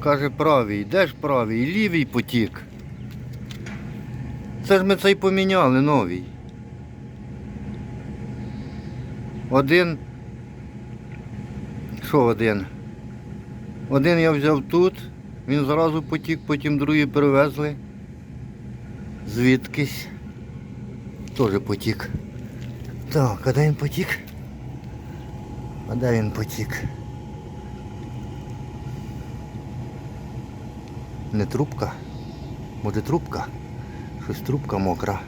Каже, правий, де ж правий? Лівий потік. Це ж ми цей поміняли новий. Один. Що один? Один я взяв тут, він зразу потік, потім другий перевезли. Звідкись. Теж потік. Так, а де він потік? А де він потік? Не трубка? Може трубка? Щось трубка мокра.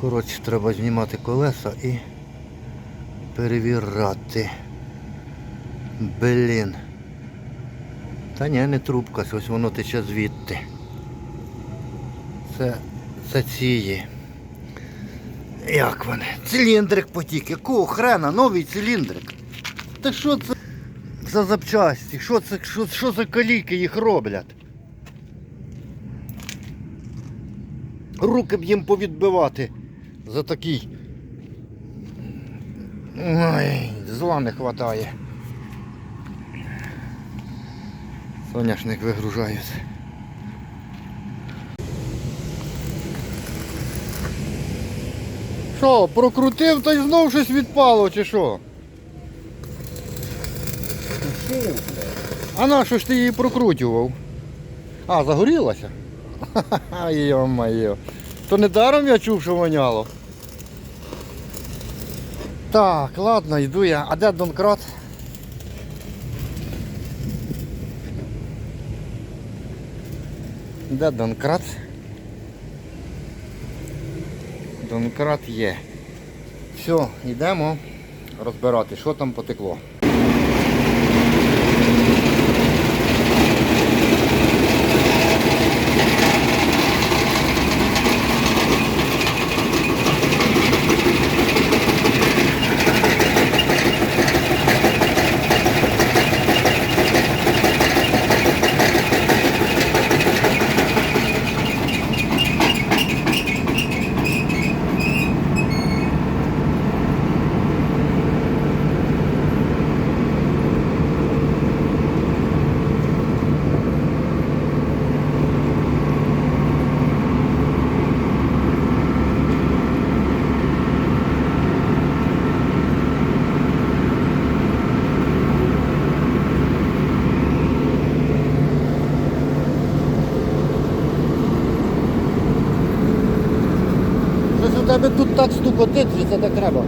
Коротше, треба знімати колеса і перевіряти. Блін. Та ні, не трубка, ось воно тече звідти. Це, це цієї. Як вони? Циліндрик потік. Якого хрена? Новий циліндрик. Та що це за запчасті? Що це, що, що за каліки їх роблять? Руки б їм повідбивати за такий. Ой, зла не хватає. Соняшник вигружають. Що, прокрутив та й знов щось відпало, чи що? А на що ж ти її прокручував? А, загорілася? Ха-ха, йо-моє. То не даром я чув, що воняло. Так, ладно, йду я. А де Донкрат? Де Донкрат? Донкрат є. Все, йдемо розбирати, що там потекло. Щось у тебе тут так стукотить, що це так треба.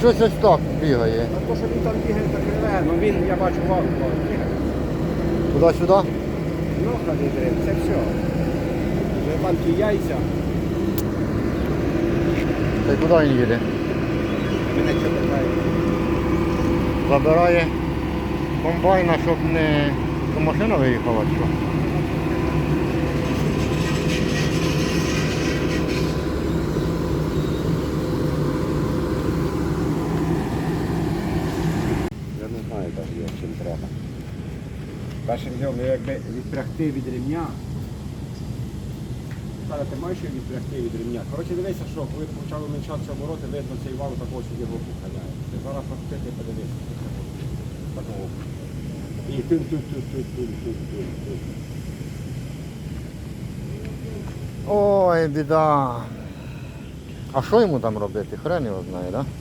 Щось ось так бігає. А то, що він там бігає так криве, ну він, я бачу, вам бігає. Туди-сюди. Ну, калібри, це все. Вже там яйця. Та й куди він їде? Мене питає. Забирає комбайна, щоб не щоб машина виїхала. Що? Я не знаю навіть, як чим треба. Першим ділом, ну, якби відпрягти від ремня. Сара, ти маєш його відпрягти від ремня. Коротше, дивися, що коли почали уменьшатися обороти, видно цей вал такого собі руку халяє. Ти зараз розкрити подивися. Такого. І тун тун тун тун тун тун тун тун Ой, біда. А що йому там робити? Хрен його знає, так? Да?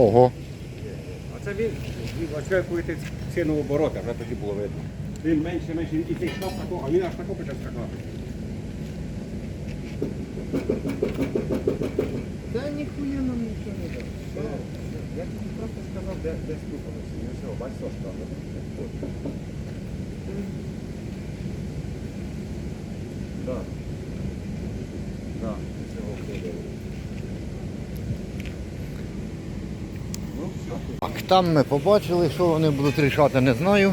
Ого. А це він, він оце коли ціну оборота, вже тоді було видно. Він менше, менше, і цей шнап такого, а він аж тако почав скакати. Та ніхуя нам нічого не дав. Я тобі просто сказав, де, де стукалося. І все, бачиш, що там. Так. Так, цього вдоволі. Ну, все. Так, там ми побачили, що вони будуть рішати, не знаю.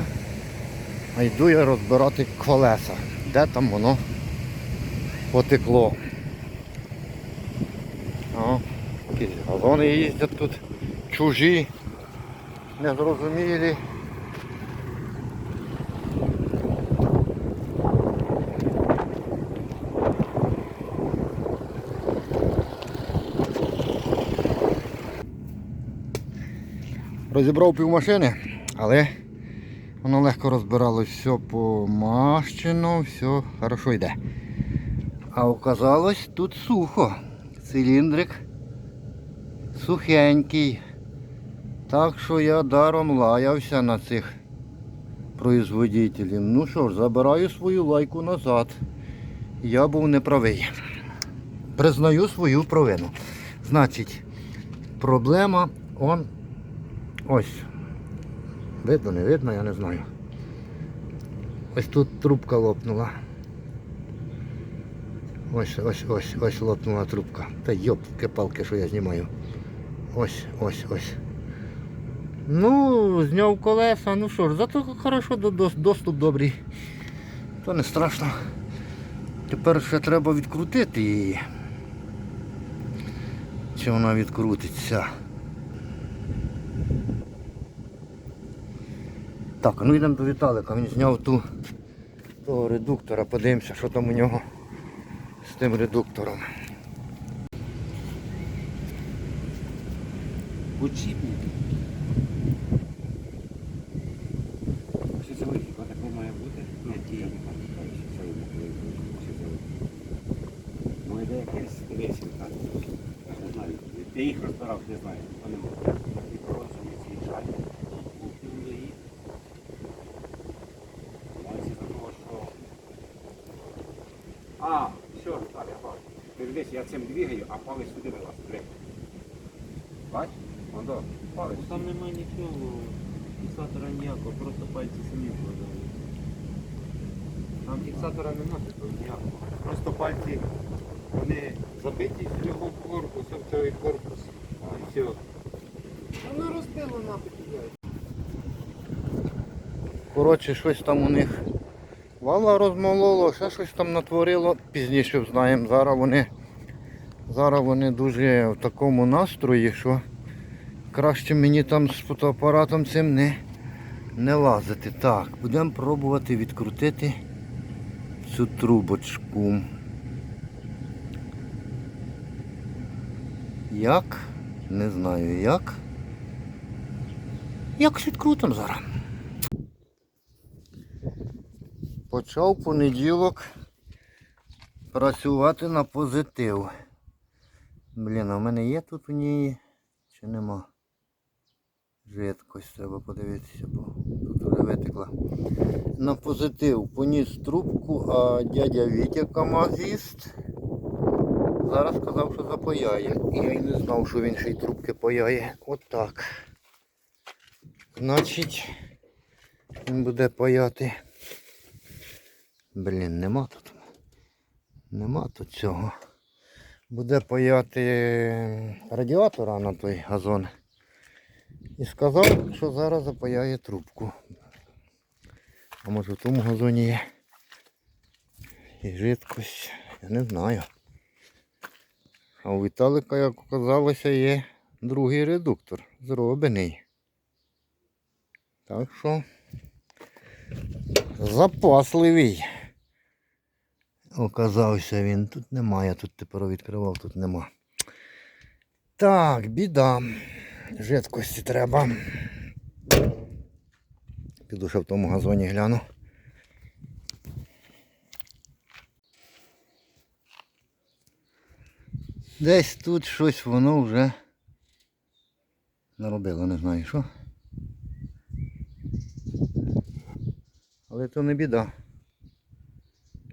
А йду я розбирати колеса. Де там воно потекло. О, якісь газони їздять тут чужі, незрозумілі. Розібрав півмашини, але воно легко розбиралось, все помащено, все хорошо йде. А оказалось тут сухо. Циліндрик сухенький. Так що я даром лаявся на цих производителів. Ну що ж, забираю свою лайку назад. Я був неправий. Признаю свою провину. Значить, проблема он Ось. Видно, не видно, я не знаю. Ось тут трубка лопнула. Ось, ось, ось, ось лопнула трубка. Та йопки палки що я знімаю. Ось, ось, ось. Ну, зняв колеса, ну що ж, зато хорошо, до- до- доступ добрий. То не страшно. Тепер ще треба відкрутити її. Чи вона відкрутиться? Так, ну йдемо до Віталика, він зняв ту того редуктора, подивимося, що там у нього з тим редуктором. Логіка? Такого має бути? Я не пам'ятаю, що це це Ну, йде так. Не знаю. Ти їх розбирав, не знаю. Вони і порожні ці шайки. Мається такого, що... А, все, так, я бачу. Ти дивись, я цим двигаю, а палець сюди вилазить. Бач? Воно, палець. Ну, Там немає нічого, фіксатора ніякого, просто пальці самі вкладають. Там фіксатора немає такого ніякого. Просто пальці вони забиті з цього корпусу, в цей корпус. І все. Воно розбирається. Пило нахуй. Коротше, щось там у них вала розмололо, ще щось там натворило, пізніше знаємо. Зараз вони, зараз вони дуже в такому настрої, що краще мені там з фотоапаратом цим не, не лазити. Так, будемо пробувати відкрутити цю трубочку. Як? Не знаю як. Якось відкрутимо зараз. Почав понеділок працювати на позитив. Блін, а в мене є тут у ній чи нема? Жидкость треба подивитися, бо тут вже витекла. На позитив поніс трубку, а дядя Вітя Камазіст зараз сказав, що запаяє. І я й не знав, що він ще й трубки паяє. Отак. Значить, він буде паяти. Блін, нема тут. Нема тут цього. Буде паяти радіатора на той газон. І сказав, що зараз запаяє трубку. А може в тому газоні є і жидкость. Я не знаю. А у Віталика, як оказалося, є другий редуктор зроблений. Так що запасливий. Оказався він. Тут немає, тут тепер відкривав, тут нема. Так, біда. Жидкості треба. Піду ще в тому газоні гляну. Десь тут щось воно вже наробило, не знаю що. Але то не біда.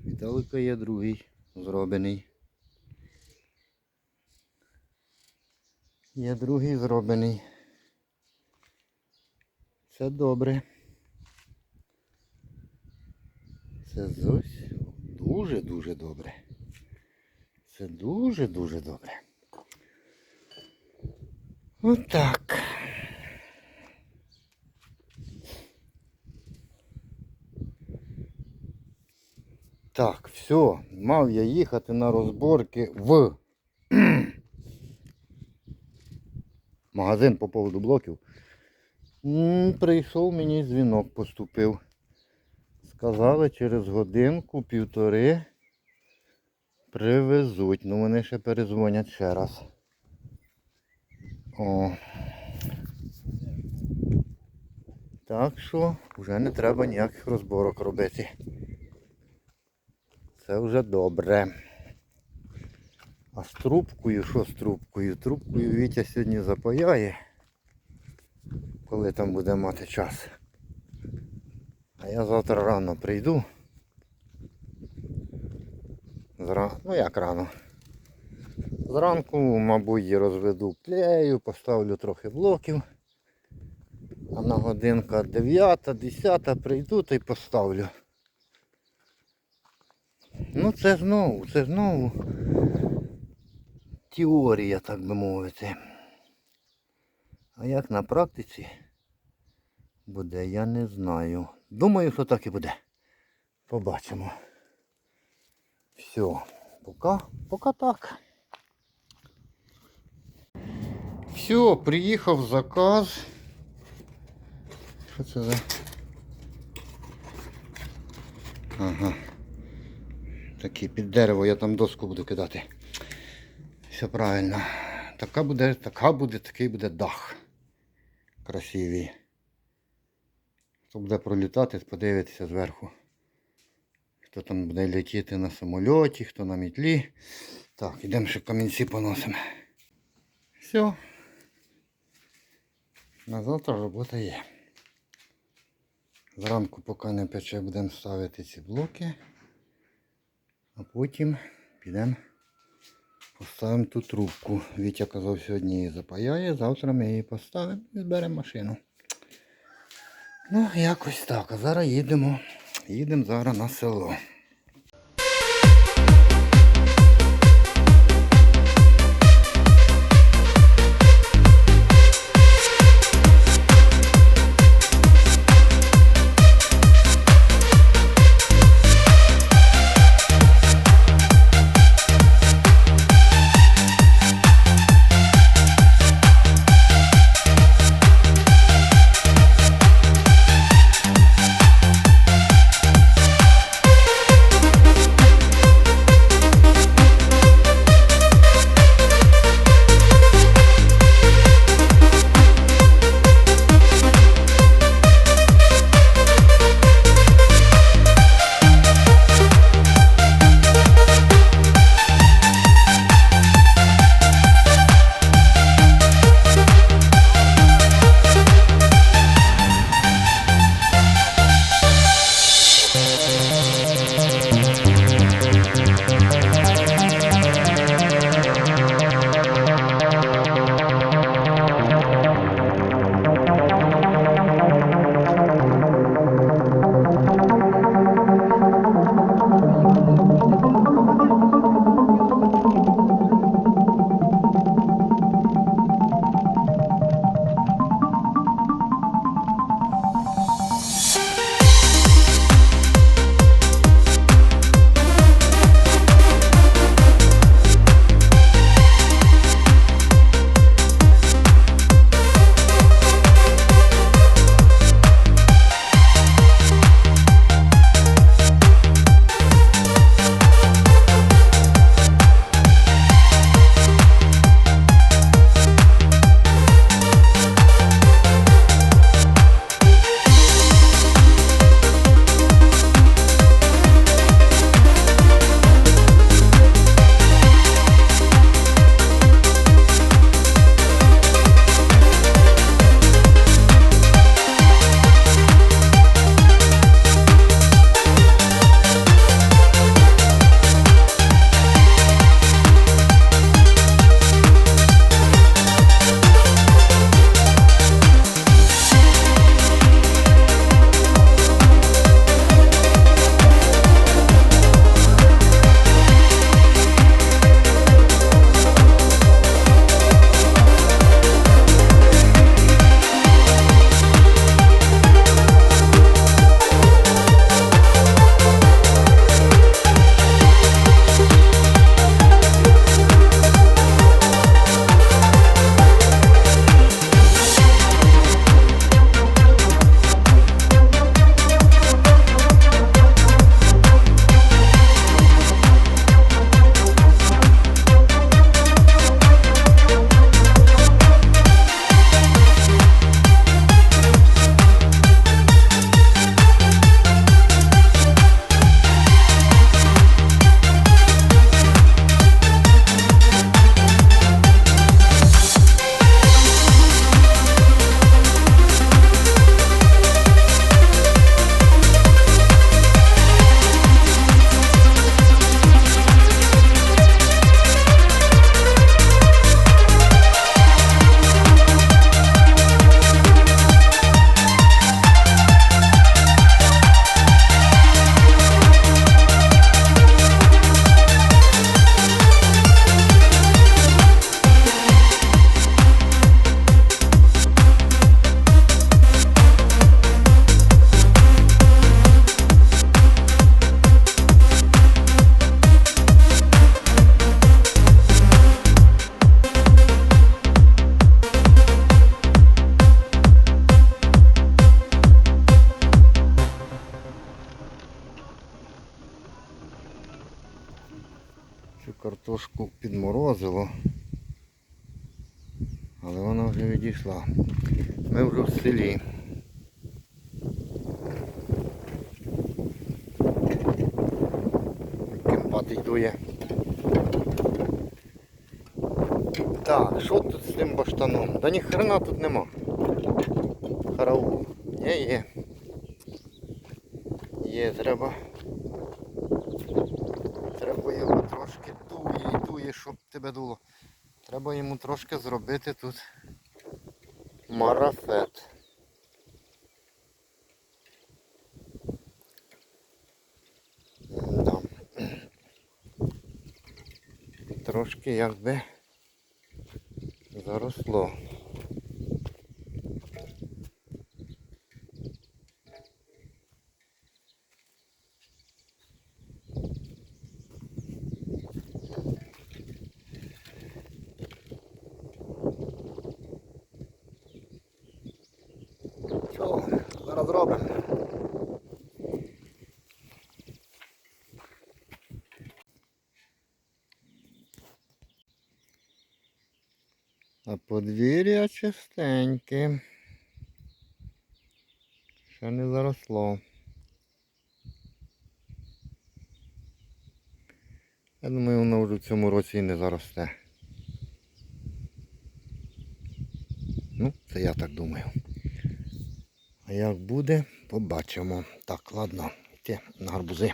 Віталика є другий зроблений. Є другий зроблений. Це добре. Це зовсім дуже-дуже добре. Це дуже-дуже добре. Отак. Так, все, мав я їхати на розборки в магазин по поводу блоків. Прийшов мені дзвінок, поступив. Сказали, через годинку, півтори привезуть. Ну вони ще перезвонять ще раз. О. Так що вже не треба ніяких розборок робити. Це вже добре. А з трубкою, що з трубкою? Трубкою Вітя сьогодні запаяє, коли там буде мати час. А я завтра рано прийду. Зра... Ну як рано. Зранку, мабуть, розведу клею, поставлю трохи блоків. А на годинка 9, 10 прийду та й поставлю. Ну це знову, це знову теорія, так би мовити. А як на практиці буде, я не знаю. Думаю, що так і буде. Побачимо. Все, поки, поки так. Все, приїхав заказ. Що це за? Ага. Такий під дерево, я там доску буду кидати. Все правильно. Така буде, така буде, такий буде дах. Красивий. Хто буде пролітати, подивитися зверху. Хто там буде летіти на самольоті, хто на мітлі. Так, ідемо ще камінці поносимо. Все. На завтра робота є. Зранку, поки не пече, будемо ставити ці блоки. А потім підемо поставимо ту трубку. Вітя казав, сьогодні її запаяє, завтра ми її поставимо і зберемо машину. Ну, якось так. А зараз їдемо. Їдемо зараз на село. Але вона вже відійшла. Ми вже в селі. Кимпатий дує. Так, що тут з тим баштаном? Да ні хрена тут нема. Караул. Є, є. Є, треба. Треба його трошки дує і дує, щоб тебе дуло. Треба йому трошки зробити тут марафет. Да. Трошки якби заросло. Що, зараз робимо. А подвір'я чистеньке. Ще не заросло. Я думаю, воно вже в цьому році і не заросте. Ну, це я так думаю. А як буде, побачимо. Так, ладно, йти на гарбузи.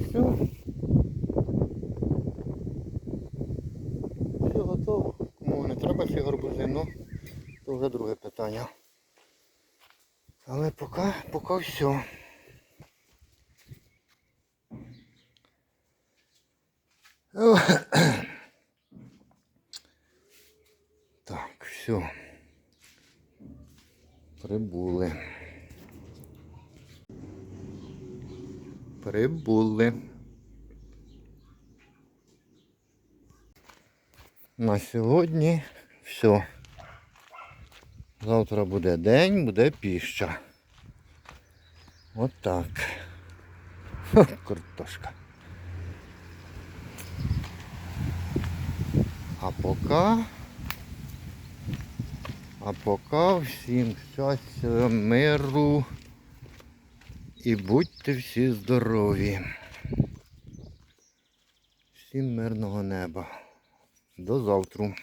Все. Все готово. Кому не треба ці гарбузи, ну, то вже друге питання. Але поки, все. Так, все. Прибули. Прибули. На сьогодні все. Завтра буде день, буде піща. От так. Ха, Картошка. А поки... А поки всім щастя, миру і будьте всі здорові. Всім мирного неба. До завтра.